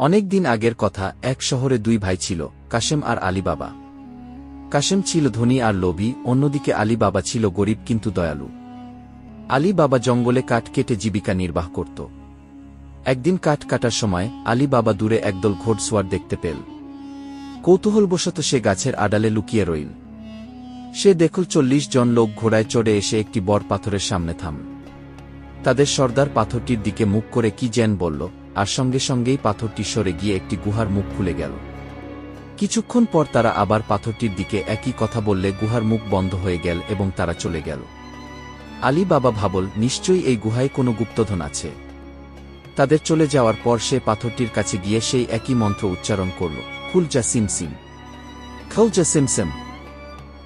অনেক দিন আগের কথা, এক শহরে দুই ভাই ছিল, কাশেম আর আলী বাবা কাশেম ছিল ধনী আর লোভী, অন্যদিকে আলী বাবা ছিল গরিব কিন্তু দয়ালু। আলী বাবা জঙ্গলে কাঠ কেটে জীবিকা নির্বাহ করত। একদিন কাঠ কাটার সময় আলী বাবা দূরে একদল ঘোড়সওয়ার দেখতে পেল। কৌতূহলবশত সে গাছের আড়ালে লুকিয়ে রইল। সে দেখল চল্লিশ জন লোক ঘোড়ায় চড়ে এসে একটি বড় পাথরের সামনে থাম তাদের সর্দার পাথরটির দিকে মুখ করে কি জেন বলল আর সঙ্গে সঙ্গেই পাথরটি সরে গিয়ে একটি গুহার মুখ খুলে গেল। কিছুক্ষণ পর তারা আবার পাথরটির দিকে একই কথা বললে গুহার মুখ বন্ধ হয়ে গেল এবং তারা চলে গেল। আলী বাবা ভাবল, নিশ্চয়ই এই গুহায় কোনো গুপ্তধন আছে। তাদের চলে যাওয়ার পর সে পাথরটির কাছে গিয়ে সেই একই মন্ত্র উচ্চারণ করল খুল যা সিমসিম। খৌ যা সিমসিম।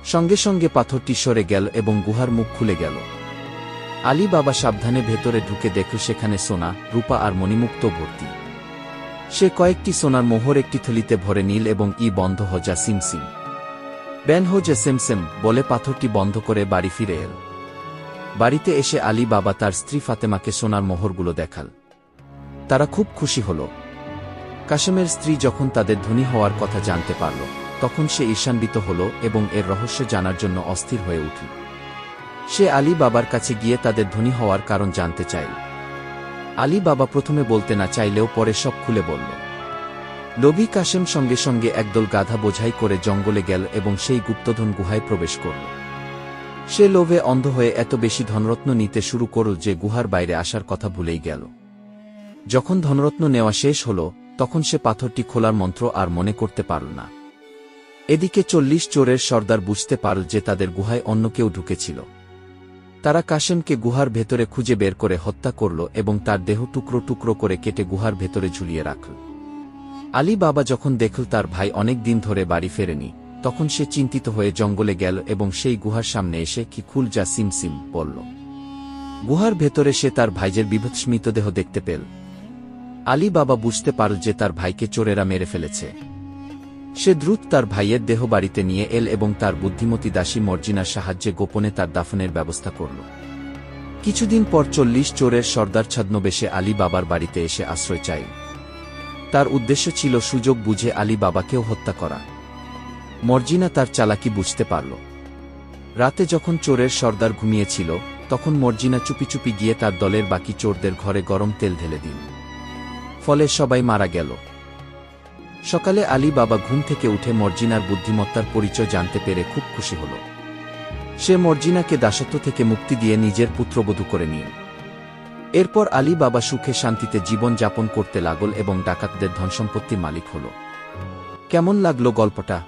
সঙ্গে সঙ্গে পাথরটি সরে গেল এবং গুহার মুখ খুলে গেল। আলী বাবা সাবধানে ভেতরে ঢুকে দেখল সেখানে সোনা, রূপা আর মণিমুক্ত ভর্তি। সে কয়েকটি সোনার মোহর একটি থলিতে ভরে নীল এবং ই বন্ধ হজা সিমসিম ব্যান হোজা সেমসেম বলে পাথরটি বন্ধ করে বাড়ি ফিরে এল। বাড়িতে এসে আলী বাবা তার স্ত্রী ফাতেমাকে সোনার মোহরগুলো দেখাল। তারা খুব খুশি হল। কাশেমের স্ত্রী যখন তাদের ধনী হওয়ার কথা জানতে পারল, তখন সে ঈর্ষান্বিত হল এবং এর রহস্য জানার জন্য অস্থির হয়ে উঠল। সে আলী বাবার কাছে গিয়ে তাদের ধনী হওয়ার কারণ জানতে চাইল। আলী বাবা প্রথমে বলতে না চাইলেও পরে সব খুলে বলল লোভী কাশেম সঙ্গে সঙ্গে একদল গাধা বোঝাই করে জঙ্গলে গেল এবং সেই গুপ্তধন গুহায় প্রবেশ করল। সে লোভে অন্ধ হয়ে এত বেশি ধনরত্ন নিতে শুরু করল যে গুহার বাইরে আসার কথা ভুলেই গেল। যখন ধনরত্ন নেওয়া শেষ হল, তখন সে পাথরটি খোলার মন্ত্র আর মনে করতে পারল না। এদিকে চল্লিশ চোরের সর্দার বুঝতে পারল যে তাদের গুহায় অন্য কেউ ঢুকেছিল। তারা কাশেমকে গুহার ভেতরে খুঁজে বের করে হত্যা করল এবং তার দেহ টুকরো টুকরো করে কেটে গুহার ভেতরে ঝুলিয়ে রাখল। আলী বাবা যখন দেখল তার ভাই অনেক দিন ধরে বাড়ি ফেরেনি, তখন সে চিন্তিত হয়ে জঙ্গলে গেল এবং সেই গুহার সামনে এসে কি খুল যা সিম সিম বলল। গুহার ভেতরে সে তার ভাইজের বিভৎস মৃতদেহ দেখতে পেল। আলী বাবা বুঝতে পারল যে তার ভাইকে চোরেরা মেরে ফেলেছে। সে দ্রুত তার ভাইয়ের দেহ বাড়িতে নিয়ে এল এবং তার বুদ্ধিমতী দাসী মর্জিনার সাহায্যে গোপনে তার দাফনের ব্যবস্থা করল। কিছুদিন পর চল্লিশ চোরের সর্দার ছদ্মবেশে আলী বাবার বাড়িতে এসে আশ্রয় চাইল তার উদ্দেশ্য ছিল সুযোগ বুঝে আলী বাবাকেও হত্যা করা। মর্জিনা তার চালাকি বুঝতে পারল। রাতে যখন চোরের সর্দার ঘুমিয়েছিল, তখন মর্জিনা চুপি চুপি গিয়ে তার দলের বাকি চোরদের ঘরে গরম তেল ঢেলে দিল। ফলে সবাই মারা গেল। সকালে আলী বাবা ঘুম থেকে উঠে মর্জিনার বুদ্ধিমত্তার পরিচয় জানতে পেরে খুব খুশি হল। সে মর্জিনাকে দাসত্ব থেকে মুক্তি দিয়ে নিজের পুত্রবধূ করে নিল এরপর আলী বাবা সুখে শান্তিতে জীবন যাপন করতে লাগল এবং ডাকাতদের ধনসম্পত্তির মালিক হল। কেমন লাগল গল্পটা?